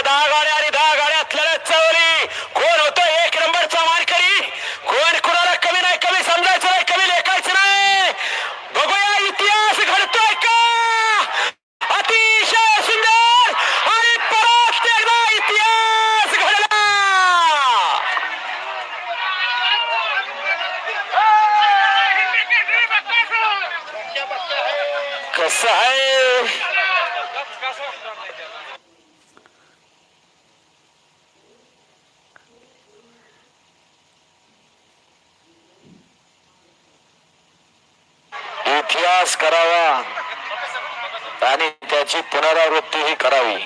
असलेल्या दहा गाड्या आणि दहा गाड्या असलेल्या चवली. कोण होतो? एक नंबरचा मारकरी कोण कुणाला कमी नाही कमी समजायचं नाही कमी लेखायचं नाही. बघूया इतिहास घडतोय का? अतिशय सुंदर आणि परत एकदा इतिहास घडला. कसं आहे? इतिहास करावा. आणि त्याची पुनरावृत्ती ही करावी.